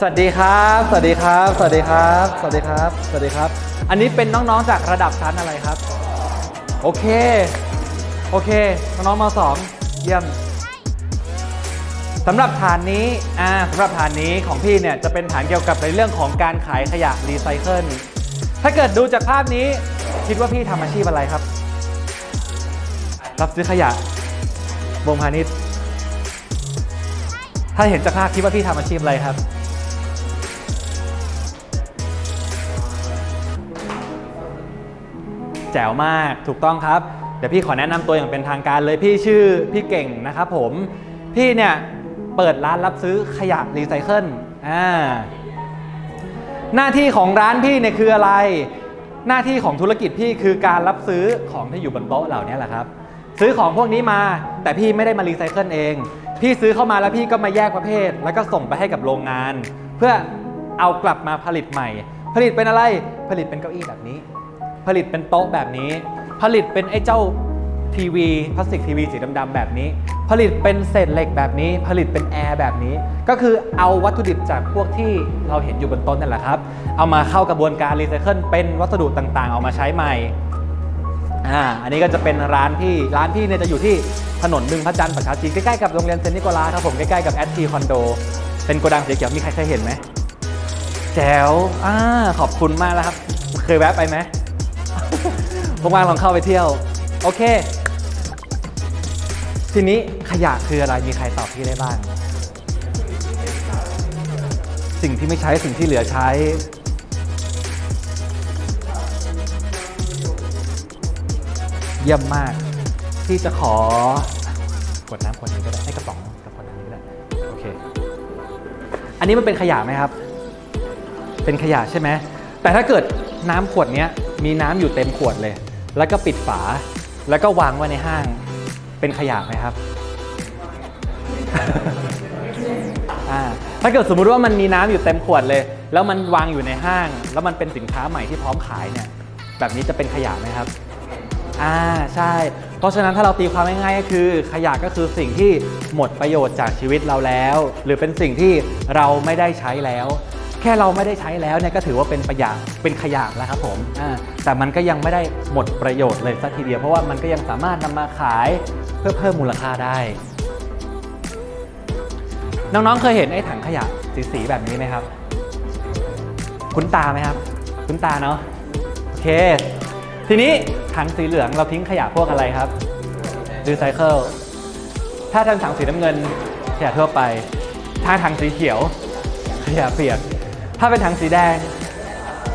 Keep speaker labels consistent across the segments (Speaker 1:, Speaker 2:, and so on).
Speaker 1: สวัสดีครับ สวัสดีครับ สวัสดีครับ สวัสดีครับ สวัสดีครับ อันนี้เป็นน้องๆ จากระดับชั้นอะไรครับ โอเค โอเค น้องๆมสองเยี่ยมสำหรับฐานนี้ อ่าสำหรับฐานนี้ของพี่เนี่ยจะเป็นฐานเกี่ยวกับในเรื่องของการขายขยะรีไซเคิล ถ้าเกิดดูจากภาพนี้ คิดว่าพี่ทำอาชีพอะไรครับ รับซื้อขยะวงพาณิชย์ ถ้าเห็นจากภาพคิดว่าพี่ทำอาชีพอะไรครับ จ๋วมากถูกต้องครับ เดี๋ยวพี่ขอแนะนำตัวอย่างเป็นทางการเลยพี่ชื่อพี่เก่งนะครับผม พี่เนี่ยเปิดร้านรับซื้อขยะรีไซเคิลอ่าหน้าที่ของร้านพี่เนี่ยคืออะไร หน้าที่ของธุรกิจพี่คือการรับซื้อของที่อยู่บนโต๊ะเหล่านี้แหละครับ ซื้อของพวกนี้มาแต่พี่ไม่ได้มารีไซเคิลเอง พี่ซื้อเข้ามาแล้วพี่ก็มาแยกประเภท แล้วก็ส่งไปให้กับโรงงาน เพื่อเอากลับมาผลิตใหม่ ผลิตเป็นอะไรผลิตเป็นเก้าอี้แบบนี้ ผลิตเป็นโต๊ะแบบนี้ ผลิตเป็นไอ้เจ้าทีวีพลาสติกทีวีสีดำๆแบบนี้ ผลิตเป็นเศษเหล็กแบบนี้ ผลิตเป็นแอร์แบบนี้ ก็คือเอาวัตถุดิบจากพวกที่เราเห็นอยู่บนโต๊ะนั่นแหละครับ เอามาเข้ากระบวนการรีไซเคิลเป็นวัสดุต่างๆ เอามาใช้ใหม่อ่าอันนี้ก็จะเป็นร้านพี่ร้านพี่เนี่ยจะอยู่ที่ถนนบึงพระจันทร์ประชาจีใกล้ๆกับโรงเรียนเซนต์นิโคลัสครับผมใกล้ๆกับแอดทีคอนโดเป็นโกดังสีเขียวมีใครเคยเห็นไหมแจ๋วอ่าขอบคุณมากแล้วครับ เคยแวะไปไหม ว่างๆลองเข้าไปเที่ยว โอเค ทีนี้ขยะคืออะไรมีใครตอบพี่ได้บ้าง สิ่งที่ไม่ใช้สิ่งที่เหลือใช้ เยี่ยมมาก ที่จะขอกดน้ำขวดนี้ก็ได้ให้กระป๋องกับขวดน้ำนี้ก็ได้โอเค อันนี้มันเป็นขยะไหมครับ เป็นขยะใช่ไหมแต่ถ้าเกิดน้ำขวดนี้มีน้ำอยู่เต็มขวดเลย แล้วก็ปิดฝา แล้วก็วางไว้ในห้าง เป็นขยะไหมครับ ถ้าเกิดสมมุติว่ามันมีน้ำอยู่เต็มขวดเลย แล้วมันวางอยู่ในห้าง แล้วมันเป็นสินค้าใหม่ที่พร้อมขายเนี่ย แบบนี้จะเป็นขยะไหมครับ อ่าใช่ เพราะฉะนั้นถ้าเราตีความง่ายๆก็คือ ขยะก็คือสิ่งที่หมดประโยชน์จากชีวิตเราแล้ว หรือเป็นสิ่งที่เราไม่ได้ใช้แล้ว แค่เราไม่ได้ใช้แล้วเนี่ยก็ถือว่าเป็นประหยัดเป็นขยะแล้วครับผมแต่มันก็ยังไม่ได้หมดประโยชน์เลยสักทีเดียว เพราะว่ามันก็ยังสามารถนำมาขายเพื่อเพิ่มมูลค่าได้ น้องๆเคยเห็นไอ้ถังขยะสีๆแบบนี้ไหมครับ คุ้นตาไหมครับ คุ้นตาเนาะโอเค ทีนี้ถังสีเหลืองเราทิ้งขยะพวกอะไรครับรีไซเคิลถ้าทางถังสีน้ำเงินขยะทั่วไป ถ้าถังสีเขียวขยะเปียก ถ้าเป็นถังสีแดง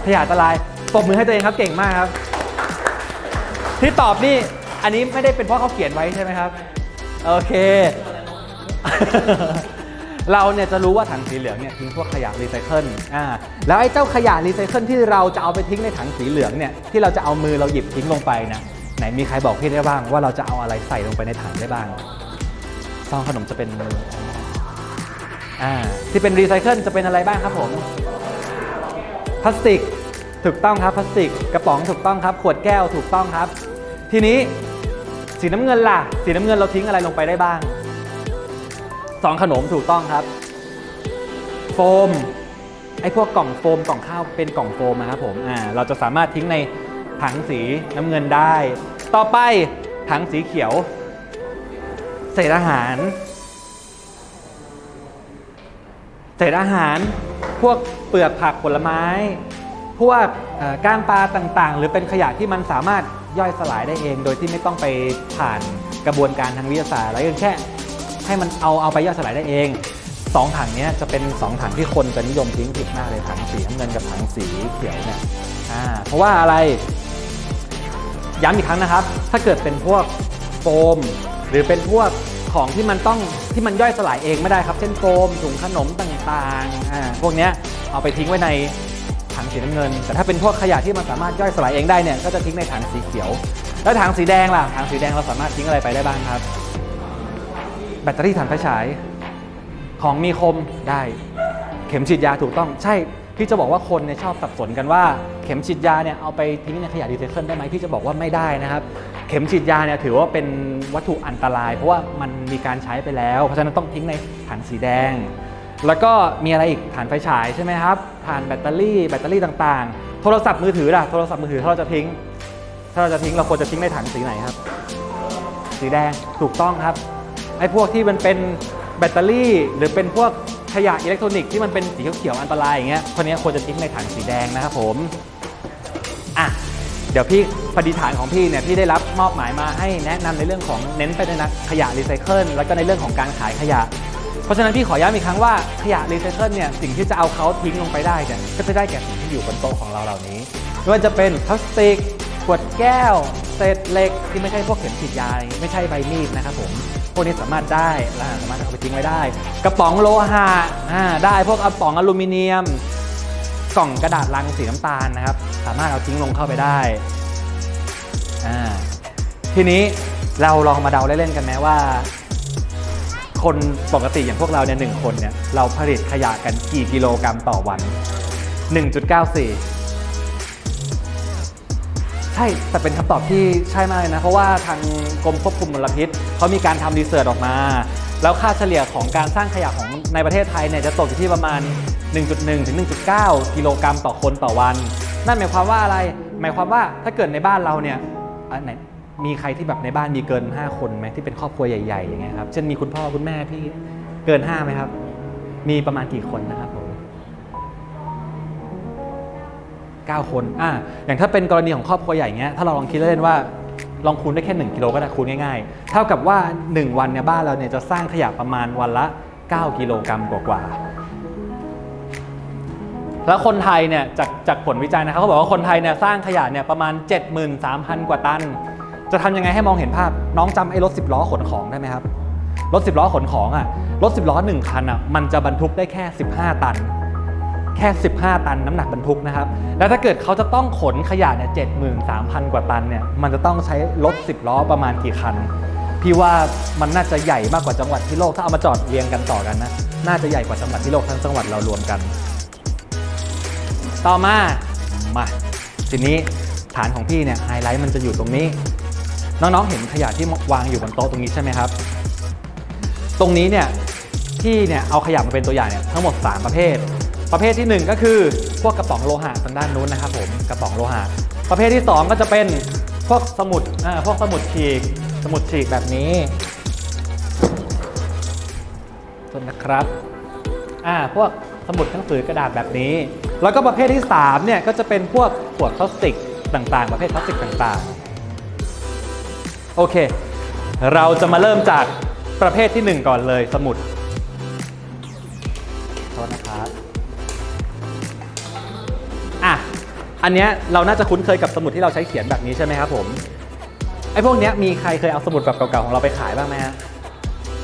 Speaker 1: ขยะอันตรายปรบมือให้ตัวเองครับเก่งมากครับ ที่ตอบนี่อันนี้ไม่ได้เป็นเพราะเขาเขียนไว้ใช่ไหมครับ โอเค เราเนี่ยจะรู้ว่าถังสีเหลืองเนี่ยทิ้งพวกขยะรีไซเคิลอ่าแล้วไอ้เจ้าขยะรีไซเคิลที่เราจะเอาไปทิ้งในถังสีเหลืองเนี่ยที่เราจะเอามือเราหยิบทิ้งลงไปนะไหนมีใครบอกพี่ได้บ้างว่าเราจะเอาอะไรใส่ลงไปในถังได้บ้างซองขนมจะเป็นอ่าที่เป็นรีไซเคิลจะเป็นอะไรบ้างครับผม พลาสติกถูกต้องครับพลาสติกกระป๋องถูกต้องครับ ขวดแก้วถูกต้องครับ ทีนี้สีน้ำเงินล่ะ สีน้ำเงินเราทิ้งอะไรลงไปได้บ้างสองขนมถูกต้องครับ โฟมไอ้พวกกล่องโฟมกล่องข้าวเป็นกล่องโฟมนะครับผมอ่าเราจะสามารถทิ้งในถังสีน้ำเงินได้ ต่อไปถังสีเขียวเศษอาหารเศษอาหาร พวกเปลือกผักผลไม้ พวกก้างปลาต่างๆ หรือเป็นขยะที่มันสามารถย่อยสลายได้เอง โดยที่ไม่ต้องไปผ่านกระบวนการทางวิทยาศาสตร์อะไรกันแค่ให้มันเอาเอาไปย่อยสลายได้เองสองถังนี้จะเป็นสองถังที่คนจะนิยมทิ้งผิดมากเลยถังสีน้ำเงินกับถังสีเขียวเนี่ยเพราะว่าอะไรย้ำอีกครั้งนะครับ ถ้าเกิดเป็นพวกโฟม หรือเป็นพวก ของที่มันต้องที่มันย่อยสลายเองไม่ได้ครับ เช่นโฟมถุงขนมต่างๆอ่าพวกนี้เอาไปทิ้งไว้ในถังสีน้ำเงิน แต่ถ้าเป็นพวกขยะที่มันสามารถย่อยสลายเองได้เนี่ยก็จะทิ้งในถังสีเขียว แล้วถังสีแดงล่ะถังสีแดงเราสามารถทิ้งอะไรไปได้บ้างครับ แบตเตอรี่ถ่านไฟฉายของมีคมได้ เข็มฉีดยาถูกต้องใช่ พี่จะบอกว่าคนเนี่ยชอบสับสนกันว่าเข็มฉีดยาเนี่ยเอาไปทิ้งในขยะรีไซเคิลได้ไหมพี่จะบอกว่าไม่ได้นะครับเข็มฉีดยาเนี่ยถือว่าเป็นวัตถุอันตราย เพราะว่ามันมีการใช้ไปแล้ว เพราะฉะนั้นต้องทิ้งในถังสีแดง แล้วก็มีอะไรอีกฐานไฟฉายใช่ไหมครับฐานแบตเตอรี่แบตเตอรี่ต่างๆ โทรศัพท์มือถือล่ะโทรศัพท์มือถือถ้าเราจะทิ้ง ถ้าเราจะทิ้งเราควรจะทิ้งในถังสีไหนครับ สีแดงถูกต้องครับไอ้พวกที่มันเป็นแบตเตอรี่หรือเป็นพวก ขยะอิเล็กทรอนิกส์ที่มันเป็นสีเขียวๆอันตรายอย่างเงี้ยคนนี้ควรจะทิ้งในถังสีแดงนะครับผมอะเดี๋ยวพี่ปฏิฐานของพี่เนี่ยพี่ได้รับมอบหมายมาให้แนะนำในเรื่องของเน้นไปในนักขยะรีไซเคิลแล้วก็ในเรื่องของการขายขยะ เพราะฉะนั้นพี่ขอย้ำอีกครั้งว่าขยะรีไซเคิลเนี่ยสิ่งที่จะเอาเขาทิ้งลงไปได้เนี่ยก็จะได้แก่สิ่งที่อยู่บนโต๊ะของเราเหล่านี้ไม่ว่าจะเป็นพลาสติกขวดแก้ว เศษเหล็กที่ไม่ใช่พวกเข็มฉีดยายไม่ใช่ใบมีดนะครับผม พวกนี้สามารถได้สามารถเอาไปทิ้งไว้ได้ กระป๋องโลหะได้พวกกระป๋องอลูมิเนียม กล่องกระดาษลังสีน้ำตาลนะครับ สามารถเอาทิ้งลงเข้าไปได้ทีนี้เราลองมาเดาเล่นๆกันไหมว่า คนปกติอย่างพวกเราเนี่ยหนึ่งคนเนี่ยเราผลิตขยะกันกี่กิโลกรัมต่อวัน 1.94 ใช่แต่เป็นคำตอบที่ใช่มากเลยนะ เพราะว่าทางกรมควบคุมมลพิษเขามีการทำรีเสิร์ชออกมา แล้วค่าเฉลี่ยของการสร้างขยะของในประเทศไทยเนี่ยจะตกอยู่ที่ประมาณ 1.1 ถึง 1.9 กิโลกรัมต่อคนต่อวัน นั่นหมายความว่าอะไร หมายความว่าถ้าเกิดในบ้านเราเนี่ยไหนมีใครที่แบบในบ้านมีเกิน 5 คนไหมที่เป็นครอบครัวใหญ่ๆอย่างเงี้ยครับเช่นมีคุณพ่อคุณแม่พี่เกิน5ไหมครับ มีประมาณกี่คนนะครับ 9 คนอ่าอย่างถ้าเป็นกรณีของครอบครัวใหญ่เงี้ยถ้าเราลองคิดเล่นว่าลองคูณได้แค่ 1 กิโลก็ได้คูณง่ายๆ เท่ากับว่า 1 วันเนี่ยบ้านเราเนี่ยจะสร้างขยะประมาณวันละ 9 กิโลกรัมกว่าๆ แล้วคนไทยเนี่ยจากจากผลวิจัยนะครับเขาบอกว่าคนไทยเนี่ยสร้างขยะเนี่ยประมาณ 73,000 กว่าตัน จะทำยังไงให้มองเห็นภาพ น้องจำไอ้รถ 10 ล้อขนของได้ไหมครับ รถ 10 ล้อขนของอะ รถ 10 ล้อ 1 คันอะมันจะบรรทุกได้แค่ 15 ตัน แค่ 15 ตันน้ำหนักบรรทุกนะครับ แล้วถ้าเกิดเขาจะต้องขนขยะเนี่ย73,000กว่าตันเนี่ย มันจะต้องใช้รถ 10 ล้อประมาณกี่คัน พี่ว่ามันน่าจะใหญ่มากกว่าจังหวัดที่โลก ถ้าเอามาจอดเรียงกันต่อกันนะ น่าจะใหญ่กว่าจังหวัดที่โลกทั้งจังหวัดเรารวมกัน ต่อมา มา ทีนี้ฐานของพี่เนี่ยไฮไลท์มันจะอยู่ตรงนี้ น้องๆ เห็นขยะที่วางอยู่บนโต๊ะตรงนี้ใช่ไหมครับ ตรงนี้เนี่ยพี่เนี่ยเอาขยะมาเป็นตัวอย่างเนี่ยทั้งหมด 3 ประเภท ประเภทที่ 1 ก็คือพวกกระป๋องโลหะทางด้านนู้นนะครับผมกระป๋องโลหะ ประเภทที่ 2 ก็จะเป็นพวกสมุดอ่าพวกสมุดฉีก สมุดฉีกแบบนี้ต้นนะครับอ่าพวกสมุดหนังสือกระดาษแบบนี้ แล้วก็ประเภทที่3เนี่ยก็จะเป็นพวกขวดพลาสติกต่างๆ ประเภทพลาสติกต่างๆ โอเค เราจะมาเริ่มจากประเภทที่ 1 ก่อนเลยสมุดโทษนะครับ อันเนี้ยเราน่าจะคุ้นเคยกับสมุดที่เราใช้เขียนแบบนี้ใช่ไหมครับผมไอ้พวกเนี้ยมีใครเคยเอาสมุดแบบเก่าๆของเราไปขายบ้างไหมฮะ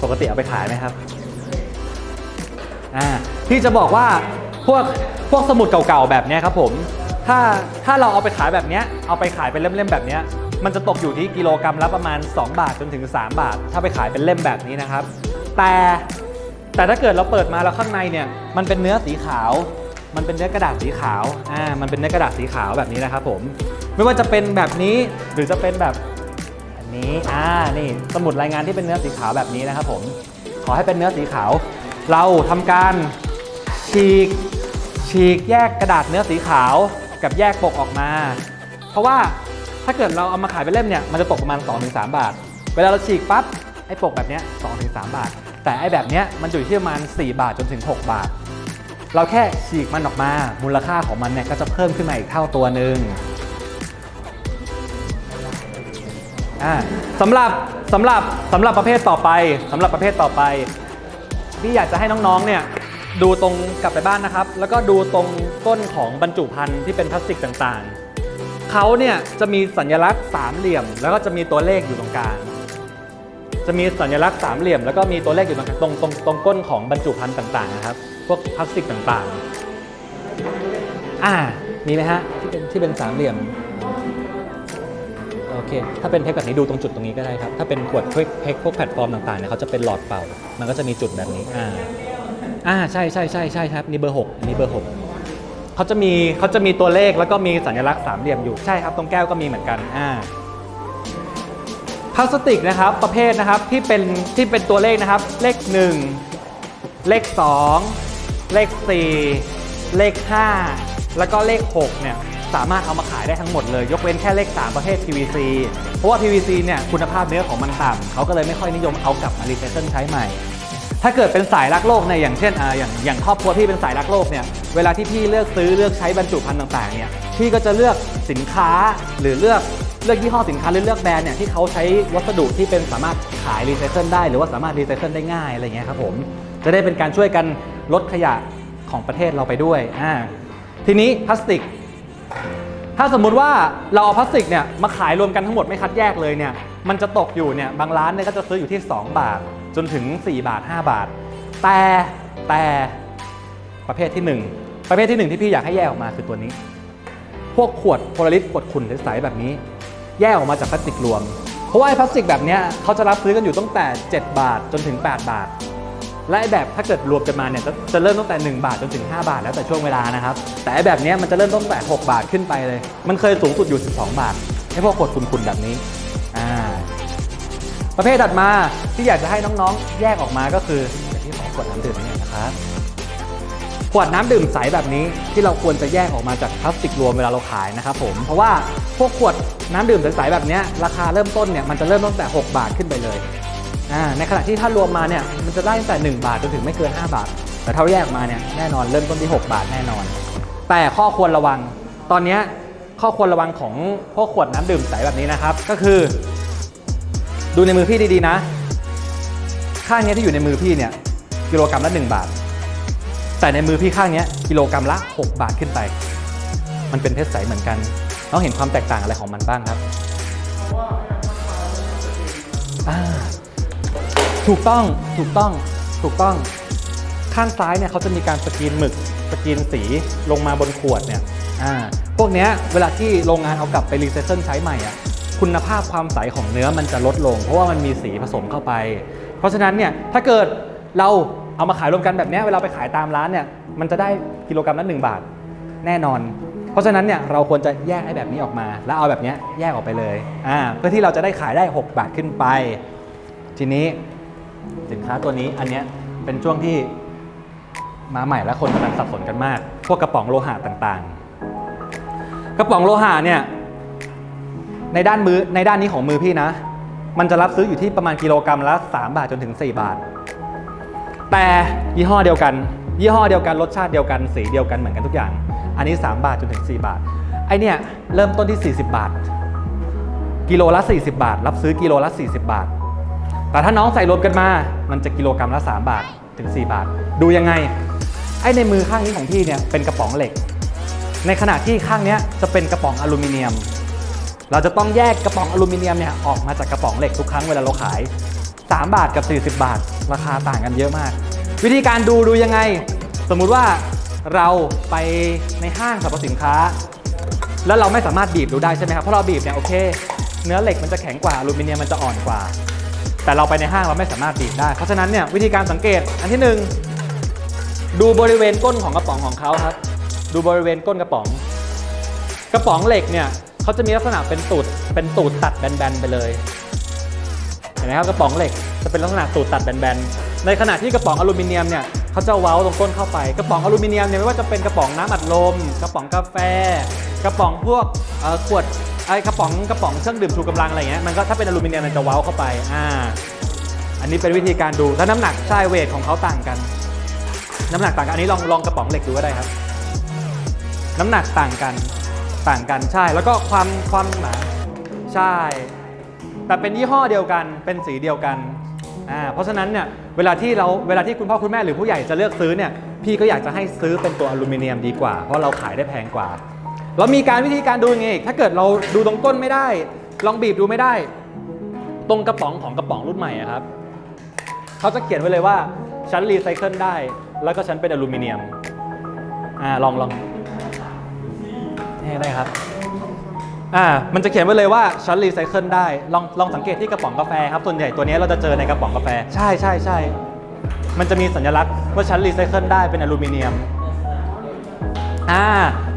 Speaker 1: ปกติเอาไปขายไหมครับอ่าพี่จะบอกว่าพวกพวกสมุดเก่าๆแบบเนี้ยครับผม ถ้าถ้าเราเอาไปขายแบบเนี้ยเอาไปขายเป็นเล่มๆแบบเนี้ยมันจะตกอยู่ที่กิโลกรัมละประมาณ 2 บาทจนถึง 3 บาท ถ้าไปขายเป็นเล่มแบบนี้นะครับ แต่แต่ถ้าเกิดเราเปิดมาแล้วข้างในเนี่ยมันเป็นเนื้อสีขาว มันเป็นเนื้อกระดาษสีขาว อ่า มันเป็นเนื้อกระดาษสีขาวแบบนี้นะครับผม ไม่ว่าจะเป็นแบบนี้หรือจะเป็นแบบอันนี้ อ่า นี่สมุดรายงานที่เป็นเนื้อสีขาวแบบนี้นะครับผม ขอให้เป็นเนื้อสีขาว เราทำการฉีก ฉีกแยกกระดาษเนื้อสีขาวกับแยกปกออกมา เพราะว่าถ้าเกิดเราเอามาขายเป็นเล่มเนี่ย มันจะตกประมาณ 2-3 บาท เวลาเราฉีกปั๊บ ไอ้ปกแบบเนี้ย2-3 บาท แต่ไอ้แบบเนี้ยมันอยู่ที่ประมาณ 4 บาทจนถึง 6 บาท เราแค่ฉีกมันออกมา มูลค่าของมันเนี่ยก็จะเพิ่มขึ้นมาอีกเท่าตัวหนึ่งอ่าสำหรับสำหรับสำหรับประเภทต่อไปสำหรับประเภทต่อไปพี่อยากจะให้น้องๆเนี่ยดูตรงกลับไปบ้านนะครับ แล้วก็ดูตรงก้นของบรรจุภัณฑ์ที่เป็นพลาสติกต่างๆเขาเนี่ยจะมีสัญลักษณ์สามเหลี่ยม แล้วก็จะมีตัวเลขอยู่ตรงกลางจะมีสัญลักษณ์สามเหลี่ยม แล้วก็มีตัวเลขอยู่ตรงตรงตรงตรงก้นของบรรจุภัณฑ์ต่างๆนะครับ พวกพลาสติกต่างๆ อ่า มีไหมฮะ ที่เป็นที่เป็นสามเหลี่ยม โอเค ถ้าเป็นเพชรแบบนี้ดูตรงจุดตรงนี้ก็ได้ครับ ถ้าเป็นขวดเพชรเพวกแพลตฟอร์มต่างๆเนี่ยเขาจะเป็นหลอดเป่า มันก็จะมีจุดแบบนี้ อ่า อ่า ใช่ใช่ใช่ใช่ครับ นี่เบอร์หกนนี้เบอร์หกเขาจะมีเขาจะมีตัวเลขแล้วก็มีสัญลักษณ์สามเหลี่ยมอยู่ ใช่ครับ ตรงแก้วก็มีเหมือนกัน อ่าพลาสติกนะครับประเภทนะครับที่เป็นที่เป็นตัวเลขนะครับ เลข 1 เลข 2 เลข 4 เลข 5 แล้วก็เลข 6 เนี่ย สามารถเอามาขายได้ทั้งหมดเลย ยกเว้นแค่เลข 3 ประเภท PVC เพราะว่า PVC เนี่ยคุณภาพเนื้อของมันต่ำเขาก็เลยไม่ค่อยนิยมเอากลับมารีไซเคิลใช้ใหม่ ถ้าเกิดเป็นสายรักโลกเนี่ยอย่างเช่นอ่าอย่างอย่างครอบครัวพี่เป็นสายรักโลกเนี่ยเวลาที่พี่เลือกซื้อเลือกใช้บรรจุภัณฑ์ต่างๆเนี่ยพี่ก็จะเลือกสินค้าหรือเลือกเลือกยี่ห้อสินค้าหรือเลือกแบรนด์เนี่ยที่เขาใช้วัสดุที่เป็นสามารถขายรีไซเคิลได้ หรือว่าสามารถรีไซเคิลได้ง่ายอะไรเงี้ยครับผมจะได้เป็นการช่วยกัน ลดขยะของประเทศเราไปด้วยอ่าทีนี้พลาสติก ถ้าสมมุติว่าเราเอาพลาสติกเนี่ยมาขายรวมกันทั้งหมดไม่คัดแยกเลยเนี่ยมันจะตกอยู่เนี่ยบางร้านเนี่ยก็จะซื้ออยู่ที่ 2 บาท จนถึง 4 บาท 5 บาท แต่แต่ประเภทที่ 1 ประเภทที่ 1 ที่พี่อยากให้แยกออกมาคือตัวนี้ พวกขวดโพลาริสขวดขุ่นใสๆแบบนี้ แยกออกมาจากพลาสติกรวม เพราะว่าพลาสติกแบบเนี้ยเขาจะรับซื้อกันอยู่ตั้งแต่ 7 บาทจนถึง 8 บาท และไอแบบถ้าเกิดรวมกันมาเนี่ยจะจะเริ่มตั้งแต่ 1 บาทจนถึง 5 บาทแล้วแต่ช่วงเวลานะครับ แต่อ้แบบนี้มันจะเริ่มต้นตั้งแต่ 6 บาทขึ้นไปเลย มันเคยสูงสุดอยู่ 12 บาทไอ้พวกขวดขุ่นๆแบบนี้อ่าประเภทถัดมาที่อยากจะให้น้องๆ แยกออกมาก็คืออย่างที่ขอขวดน้ำดื่มเนี่ยนะครับขวดน้ำดื่มใสแบบนี้ที่เราควรจะแยกออกมาจากพลาสติกรวมเวลาเราขายนะครับผมเพราะว่าพวกขวดน้ำดื่มใสๆแบบเนี้ยราคาเริ่มต้นเนี่ยมันจะเริ่มตั้งแต่ 6 บาทขึ้นไปเลย อ่าในขณะที่ถ้ารวมมาเนี่ยมันจะได้ตั้งแต่ 1 บาทจนถึงไม่เกิน 5 บาท แต่ถ้าแยกมาเนี่ยแน่นอนเริ่มต้นที่ 6 บาทแน่นอน แต่ข้อควรระวัง ตอนนี้ข้อควรระวังของพวกขวดน้ำดื่มใสแบบนี้นะครับ ก็คือ ดูในมือพี่ดีๆนะ ข้างนี้ที่อยู่ในมือพี่เนี่ยกิโลกรัมละ 1 บาท แต่ในมือพี่ข้างนี้กิโลกรัมละ 6 บาทขึ้นไป มันเป็นเพชรใสเหมือนกันน้องเห็นความแตกต่างอะไรของมันบ้างครับอ่า ถูกต้องถูกต้องถูกต้อง ข้างซ้ายเนี่ยเขาจะมีการสกรีนหมึกสกรีนสีลงมาบนขวดเนี่ยอ่าพวกเนี้ยเวลาที่โรงงานเอากลับไปรีไซเคิลใช้ใหม่อะคุณภาพความใสของเนื้อมันจะลดลง เพราะว่ามันมีสีผสมเข้าไป เพราะฉะนั้นเนี่ยถ้าเกิดเราเอามาขายรวมกันแบบนี้เวลาไปขายตามร้านเนี่ยมันจะได้กิโลกรัมละ1บาทแน่นอน เพราะฉะนั้นเนี่ยเราควรจะแยกไอ้แบบนี้ออกมา แล้วเอาแบบเนี้ยแยกออกไปเลยอ่าเพื่อที่เราจะได้ขายได้ 6 บาทขึ้นไป ทีนี้ สินค้าตัวนี้อันเนี้ยเป็นช่วงที่มาใหม่และคนกำลังสับสนกันมาก พวกกระป๋องโลหะต่างๆ กระป๋องโลหะเนี่ยในด้านมือในด้านนี้ของมือพี่นะ มันจะรับซื้ออยู่ที่ประมาณกิโลกรัมละ 3 บาทจนถึง 4 บาท แต่ยี่ห้อเดียวกัน ยี่ห้อเดียวกันรสชาติเดียวกันสีเดียวกันเหมือนกันทุกอย่าง อันนี้ 3 บาทจนถึง 4 บาท ไอเนี่ยเริ่มต้นที่ 40 บาท กิโลละ 40 บาท รับซื้อกิโลละ 40 บาท แต่ถ้าน้องใส่รวมกันมา มันจะกิโลกรัมละ 3 บาทถึง 4 บาท ดูยังไง ไอ้ในมือข้างนี้ของพี่เนี่ยเป็นกระป๋องเหล็ก ในขณะที่ข้างนี้จะเป็นกระป๋องอลูมิเนียม เราจะต้องแยกกระป๋องอลูมิเนียมเนี่ยออกมาจากกระป๋องเหล็กทุกครั้งเวลาเราขาย 3 บาทกับ 40 บาท ราคาต่างกันเยอะมาก วิธีการดูดูยังไง สมมุติว่าเราไปในห้างสรรพสินค้า แล้วเราไม่สามารถบีบดูได้ใช่ไหมครับเพราะเราบีบเนี่ยโอเค เนื้อเหล็กมันจะแข็งกว่าอลูมิเนียมมันจะอ่อนกว่า แต่เราไปในห้างเราไม่สามารถบีบได้ เพราะฉะนั้นเนี่ยวิธีการสังเกตอันที่หนึ่งดูบริเวณก้นของกระป๋องของเขาครับ ดูบริเวณก้นกระป๋อง กระป๋องเหล็กเนี่ยเขาจะมีลักษณะเป็นตูดเป็นตูดตัดแบนๆไปเลยเห็นไหมครับกระป๋องเหล็กจะเป็นลักษณะตูดตัดแบนๆในขณะที่กระป๋องอลูมิเนียมเนี่ยเขาจะเว้าตรงก้นเข้าไป กระป๋องอลูมิเนียมเนี่ยไม่ว่าจะเป็นกระป๋องน้ำอัดลม กระป๋องกาแฟ กระป๋องพวกขวด ไอ้กระป๋องกระป๋องเครื่องดื่มชูกำลังอะไรเงี้ยมันก็ถ้าเป็นอลูมิเนียมมันจะเว้าเข้าไปอ่าอันนี้เป็นวิธีการดูถ้าน้ำหนักใช่เวทของเขาต่างกัน น้ำหนักต่างกันอันนี้ลองลองกระป๋องเหล็กดูก็ได้ครับ น้ำหนักต่างกันต่างกันใช่ แล้วก็ความความหนาใช่ แต่เป็นยี่ห้อเดียวกันเป็นสีเดียวกันอ่าเพราะฉะนั้นเนี่ยเวลาที่เราเวลาที่คุณพ่อคุณแม่หรือผู้ใหญ่จะเลือกซื้อเนี่ยพี่ก็อยากจะให้ซื้อเป็นตัวอลูมิเนียมดีกว่า เพราะเราขายได้แพงกว่า แล้วมีการวิธีการดูยังไงอีกถ้าเกิดเราดูตรงก้นไม่ได้ ลองบีบดูไม่ได้ ตรงกระป๋องของกระป๋องรุ่นใหม่อะครับเขาจะเขียนไว้เลยว่าฉันรีไซเคิลได้ แล้วก็ฉันเป็นอลูมิเนียมอ่าลองลองนี่ได้ครับอ่ามันจะเขียนไว้เลยว่าชั้นรีไซเคิลได้ลองลองสังเกตที่กระป๋องกาแฟครับส่วนใหญ่ตัวนี้เราจะเจอในกระป๋องกาแฟ ใช่ใช่ใช่มันจะมีสัญลักษณ์ว่าชั้นรีไซเคิลได้เป็นอลูมิเนียม อ่า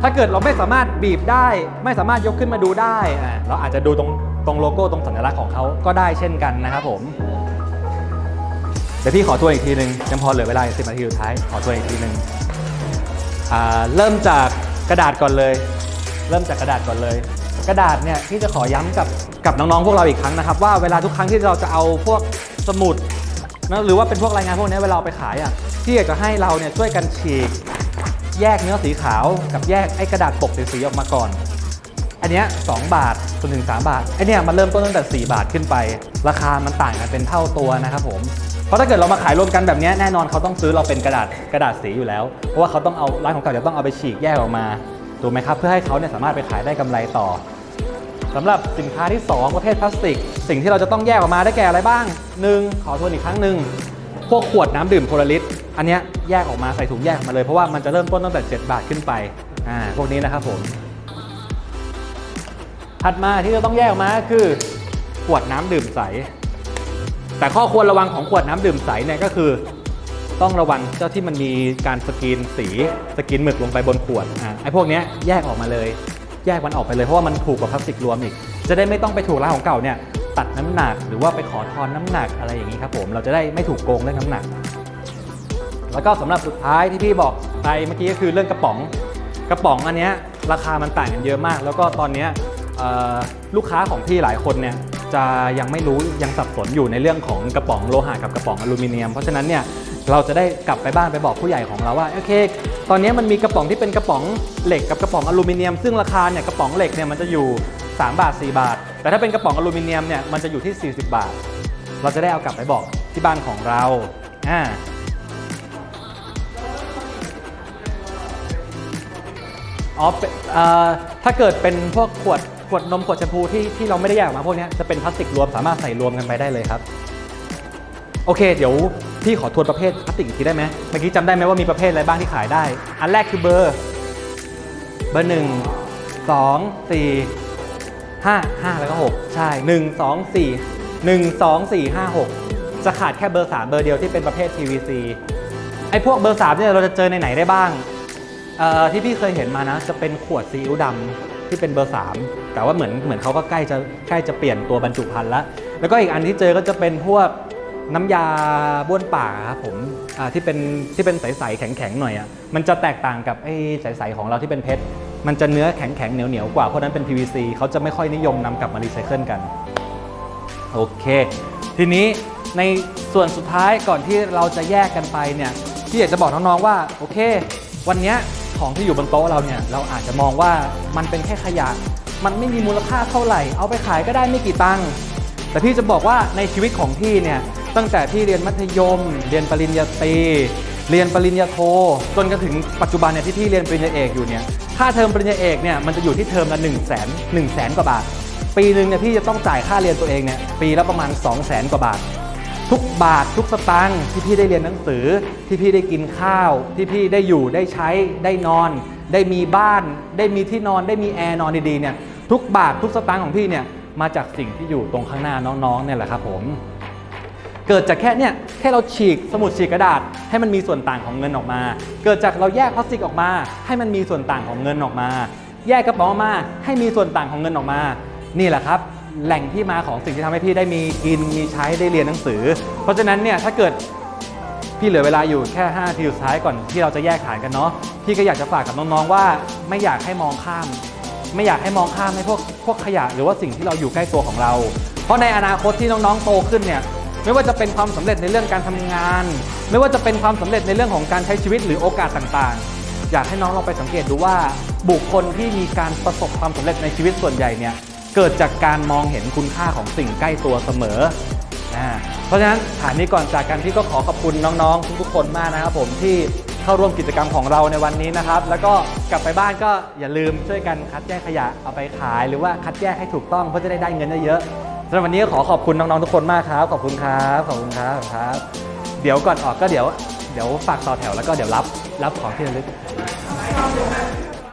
Speaker 1: ถ้าเกิดเราไม่สามารถบีบได้ ไม่สามารถยกขึ้นมาดูได้อ่าเราอาจจะดูตรงตรงโลโก้ตรงสัญลักษณ์ของเขาก็ได้เช่นกันนะครับผมเดี๋ยวพี่ขอตัวอีกทีหนึ่งยังพอเหลือเวลาสิบนาทีสุดท้ายขอตัวอีกทีหนึ่งอ่าเริ่มจากกระดาษก่อนเลย เริ่มจากกระดาษก่อนเลย กระดาษเนี่ยที่จะขอย้ำกับกับน้องๆพวกเราอีกครั้งนะครับ ว่าเวลาทุกครั้งที่เราจะเอาพวกสมุดนะหรือว่าเป็นพวกรายงานพวกนี้เวลาเอาไปขายอะที่อยากจะให้เราเนี่ยช่วยกันฉีก แยกเนื้อสีขาวกับแยกไอ้กระดาษปกสีๆออกมาก่อน อันเนี้ย2บาทจนถึง3บาทไอเนี้ยมันเริ่มต้นตั้งแต่ 4 บาทขึ้นไป ราคามันต่างกันเป็นเท่าตัวนะครับผมเพราะถ้าเกิดเรามาขายรวมกันแบบเนี้ยแน่นอนเขาต้องซื้อเราเป็นกระดาษกระดาษสีอยู่แล้ว เพราะว่าเขาต้องเอาร้านของเก่าจะต้องเอาไปฉีกแยกออกมาถูกไหมครับเพื่อให้เขาเนี่ยสามารถไปขายได้กำไรต่อสำหรับสินค้าที่ 2 ประเภทพลาสติก สิ่งที่เราจะต้องแยกออกมาได้แก่อะไรบ้าง 1. ขอทวนอีกครั้งหนึ่งพวกขวดน้ำดื่มโพลาริส อันเนี้ยแยกออกมาใส่ถุงแยกออกมาเลยเพราะว่ามันจะเริ่มต้นตั้งแต่ 7 บาทขึ้นไปอ่าพวกนี้นะครับผม ถัดมาที่จะต้องแยกออกมาคือขวดน้ำดื่มใส แต่ข้อควรระวังของขวดน้ำดื่มใสเนี่ยก็คือ ต้องระวังเจ้าที่มันมีการสกรีนสีสกรีนหมึกลงไปบนขวดอะไอ้พวกเนี้ยแยกออกมาเลย แยกมันออกไปเลยเพราะว่ามันถูกกว่าพลาสติกรวมอีก จะได้ไม่ต้องไปถูกร้านของเก่าเนี่ยตัดน้ำหนักหรือว่าไปขอทอนน้ำหนักอะไรอย่างนี้ครับผมเราจะได้ไม่ถูกโกงเรื่องน้ำหนัก แล้วก็สำหรับสุดท้ายที่พี่บอกไปเมื่อกี้ก็คือเรื่องกระป๋อง กระป๋องอันนี้ราคามันต่างกันเยอะมาก แล้วก็ตอนนี้ลูกค้าของพี่หลายคนเนี่ยจะยังไม่รู้ยังสับสนอยู่ในเรื่องของกระป๋องโลหะกับกระป๋องอลูมิเนียม เพราะฉะนั้นเนี่ยเราจะได้กลับไปบ้านไปบอกผู้ใหญ่ของเราว่าโอเค ตอนนี้มันมีกระป๋องที่เป็นกระป๋องเหล็กกับกระป๋องอลูมิเนียม ซึ่งราคาเนี่ยกระป๋องเหล็กเนี่ยมันจะอยู่ 3 บาท 4 บาท แต่ถ้าเป็นกระป๋องอลูมิเนียมเนี่ยมันจะอยู่ที่ 40 บาท เราจะได้เอากลับไปบอกที่บ้านของเราอ่า อ๋อเป็นเอ่อถ้าเกิดเป็นพวกขวดขวดนมขวดแชมพูที่ที่เราไม่ได้แยกออกมาพวกเนี้ยจะเป็นพลาสติกรวมสามารถใส่รวมกันไปได้เลยครับ โอเค เดี๋ยวพี่ขอทวนประเภทพลาสติกอีกทีได้ไหมเมื่อกี้จำได้ไหมว่ามีประเภทอะไรบ้างที่ขายได้ อันแรกคือเบอร์ เบอร์หนึ่งสองสี่ห้าห้าแล้วก็หกใช่หนึ่งสองสี่หนึ่งสองสี่ห้าหกจะขาดแค่เบอร์สามเบอร์เดียวที่เป็นประเภท PVC ไอ้พวกเบอร์สามเนี่ยเราจะเจอในไหนได้บ้าง ที่พี่เคยเห็นมานะ จะเป็นขวดซีอิ๊วดำที่เป็นเบอร์ 3 แต่ว่าเหมือนเหมือนเขาก็ใกล้จะใกล้จะเปลี่ยนตัวบรรจุภัณฑ์แล้ว แล้วก็อีกอันที่เจอก็จะเป็นพวกน้ำยาบ้วนปากครับผมที่เป็นที่เป็นใสๆแข็งๆหน่อยอะมันจะแตกต่างกับไอ้ใสๆของเราที่เป็นเพชรมันจะเนื้อแข็งๆเหนียวๆกว่าเพราะนั้นเป็น PVC เขาจะไม่ค่อยนิยมนำกลับมารีไซเคิลกันโอเค ทีนี้ในส่วนสุดท้ายก่อนที่เราจะแยกกันไปเนี่ยพี่อยากจะบอกน้องๆว่าโอเค วันเนี้ย ของที่อยู่บนโต๊ะเราเนี่ยเราอาจจะมองว่ามันเป็นแค่ขยะ มันไม่มีมูลค่าเท่าไหร่ เอาไปขายก็ได้ไม่กี่ตังค์แต่พี่จะบอกว่าในชีวิตของพี่เนี่ยตั้งแต่พี่เรียนมัธยม เรียนปริญญาตรีเรียนปริญญาโทจนกระถึงปัจจุบันเนี่ยที่พี่เรียนปริญญาเอกอยู่เนี่ยค่าเทอมปริญญาเอกเนี่ยมันจะอยู่ที่เทอมละ1นึ่งแสนหนึ่งแสนกว่าบาท ปีหนึ่งเนี่ยพี่จะต้องจ่ายค่าเรียนตัวเองเนี่ยปีละประมาณ 2 0 0แสนกว่าบาท ทุกบาททุกสตางค์ที่พี่ได้เรียนหนังสือ ที่พี่ได้กินข้าว ที่พี่ได้อยู่ได้ใช้ได้นอน ได้มีบ้าน ได้มีที่นอนได้มีแอร์นอนดีๆเนี่ยทุกบาททุกสตางค์ของพี่เนี่ยมาจากสิ่งที่อยู่ตรงข้างหน้าน้องๆเนี่ยแหละครับผมเกิดจากแค่เนี่ยแค่เราฉีกสมุดฉีกกระดาษ ให้มันมีส่วนต่างของเงินออกมา เกิดจากเราแยกพลาสติกออกมา ให้มันมีส่วนต่างของเงินออกมา แยกกระป๋องออกมา ให้มีส่วนต่างของเงินออกมา นี่แหละครับ แหล่งที่มาของสิ่งที่ทำให้พี่ได้มีกินมีใช้ได้เรียนหนังสือ เพราะฉะนั้นเนี่ยถ้าเกิดพี่เหลือเวลาอยู่แค่5นาทีสุดท้ายก่อนที่เราจะแยกขายกันเนาะพี่ก็อยากจะฝากกับน้องๆว่าไม่อยากให้มองข้าม ไม่อยากให้มองข้ามให้พวกพวกขยะหรือว่าสิ่งที่เราอยู่ใกล้ตัวของเรา เพราะในอนาคตที่น้องๆโตขึ้นเนี่ยไม่ว่าจะเป็นความสำเร็จในเรื่องการทำงาน ไม่ว่าจะเป็นความสำเร็จในเรื่องของการใช้ชีวิตหรือโอกาสต่างๆ อยากให้น้องลองไปสังเกตดูว่าบุคคลที่มีการประสบความสำเร็จในชีวิตส่วนใหญ่เนี่ย เกิดจากการมองเห็นคุณค่าของสิ่งใกล้ตัวเสมออ่าเพราะฉะนั้นฐานนี้ก่อนจากกันพี่ก็ขอขอบคุณน้องๆ ทุกๆคนมากนะครับผมที่เข้าร่วมกิจกรรมของเราในวันนี้นะครับ แล้วก็กลับไปบ้านก็อย่าลืมช่วยกันคัดแยกขยะเอาไปขาย หรือว่าคัดแยกให้ถูกต้องเพื่อจะได้ได้เงินเยอะๆสำหรับวันนี้ก็ขอขอบคุณน้องๆทุกคนมากครับ ขอบคุณครับขอบคุณครับครับ เดี๋ยวก่อนออกก็เดี๋ยวเดี๋ยวฝากต่อแถวแล้วก็เดี๋ยวรับรับของที่ระลึก